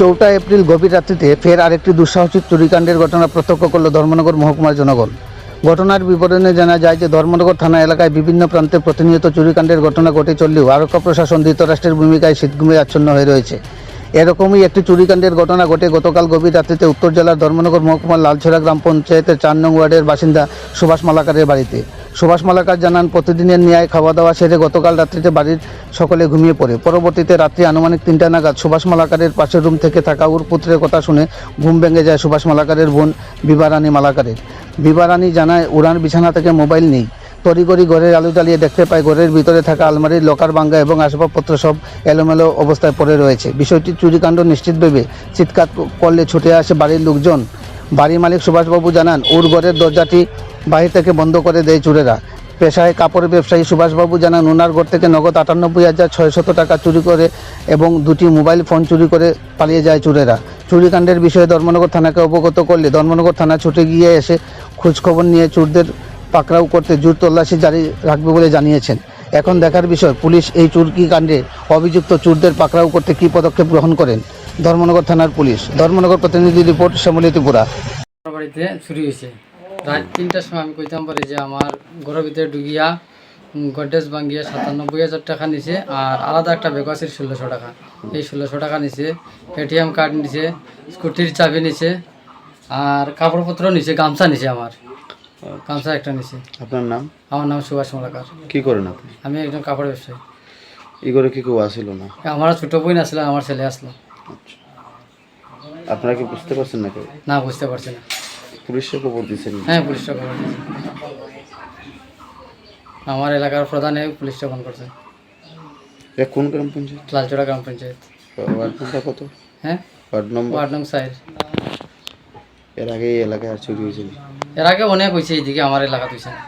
চৌঠা এপ্রিল গভীর রাত্রিতে ফের আরেকটি দুঃসাহসিক চুরিকাণ্ডের ঘটনা প্রত্যক্ষ করল ধর্মনগর মহকুমার জনগণ। ঘটনার বিবরণে জানা যায় যে ধর্মনগর থানা এলাকায় বিভিন্ন প্রান্তে প্রতিনিয়ত চুরিকাণ্ডের ঘটনা ঘটে চললেও আরক্ষা প্রশাসন ধৃতরাষ্ট্রের ভূমিকায় শীতঘুমে আচ্ছন্ন হয়ে রয়েছে। এরকমই একটি চুরিকাণ্ডের ঘটনা ঘটে গতকাল গভীর রাত্রিতে উত্তর জেলার ধর্মনগর মহকুমার লালছড়া গ্রাম পঞ্চায়েতের চার নং ওয়ার্ডের বাসিন্দা সুভাষ মালাকারের বাড়িতে। সুভাষ মালাকার জানান, প্রতিদিনের ন্যায় খাওয়া দাওয়া সেরে গতকাল রাত্রিতে বাড়ির সকলে ঘুমিয়ে পড়ে। পরবর্তীতে রাত্রি আনুমানিক তিনটা নাগাদ সুভাষ মালাকারের পাশের রুম থেকে থাকা ওর পুত্রের কথা শুনে ঘুম ভেঙে যায় সুভাষ মালাকারের বোন বিবারানী মালাকারের। বিবারানী জানায়, উড়ান বিছানা থেকে মোবাইল নেই। তড়িগড়ি ঘরের আলু জ্বালিয়ে দেখতে পায়, ঘরের ভিতরে থাকা আলমারির লকার ভাঙ্গা এবং আসবাবপত্র সব এলোমেলো অবস্থায় পড়ে রয়েছে। বিষয়টি চুরিকাণ্ড নিশ্চিত ভেবে চিৎকার করলে ছুটে আসে বাড়ির লোকজন। বাড়ির মালিক সুভাষবাবু জানান, ওর ঘরের দরজাটি বাহির থেকে বন্ধ করে দেয় চুরেরা। পেশায় কাপড় ব্যবসায়ী সুভাষবাবু জানান, ওনার ঘর থেকে নগদ আটানব্বই হাজার ছয়শত টাকা চুরি করে এবং দুটি মোবাইল ফোন চুরি করে পালিয়ে যায় চুরেরা। চুরিকাণ্ডের বিষয়ে ধর্মনগর থানাকে অবগত করলে ধর্মনগর থানা ছুটে গিয়ে এসে খোঁজখবর নিয়ে চুরদের পাকড়াও করতে জোর তল্লাশি জারি রাখবে বলে জানিয়েছেন। এখন দেখার বিষয়, পুলিশ এই চুরকি কাণ্ডে অভিযুক্ত চুরদের পাকড়াও করতে কী পদক্ষেপ গ্রহণ করেন? ধর্মনগর থানার পুলিশ। ধর্মনগর প্রতিনিধি রিপোর্ট শ্যামলী ত্রিপুরা। বাড়িতে চুরি হয়েছে। রাত তিনটার সময় আমি কইতাম পারি যে আমার ঘরের ভিতরে ঢুকিয়া গডরেজ ভাঙ্গিয়া সাতানব্বই হাজার টাকা নিছে আর আলাদা একটা আছে ষোলোশো টাকা। এই ষোলোশো টাকা নিছে এটিএম কার্ড নিছে স্কুটির চাবি নিছে আর কাপড়পত্র নিছে গামছা নিছে আমার। গামছা একটা নিছে। আপনার নাম? আমার নাম সুভাষ মালাকার। কি করেন আপনি? আমি একজন কাপড় ব্যবসায়ী। ই করে কি কেউ আসিল না? আমার ছোটো বোন আসলে আমার ছেলে আসলো। আচ্ছা। আপনারা কি বুঝতে পারছেন না কেউ? না বুঝতে পারছি না। পুলিশে খবর দিয়েছেন হ্যাঁ পুলিশে খবর দিয়েছে। আমার এলাকার প্রধানে পুলিশটা ফোন করছে। এ কোন গ্রাম পঞ্চায়েত? লালচড়া গ্রাম পঞ্চায়েত। ওয়ার্ড নম্বর কত? হ্যাঁ? Ward number? Ward number side. এর আগে এই এলাকায় আর চুরি হয়েছিল? এর আগে অনেক হয়েছে এইদিকে আমার এলাকা হয়েছে না।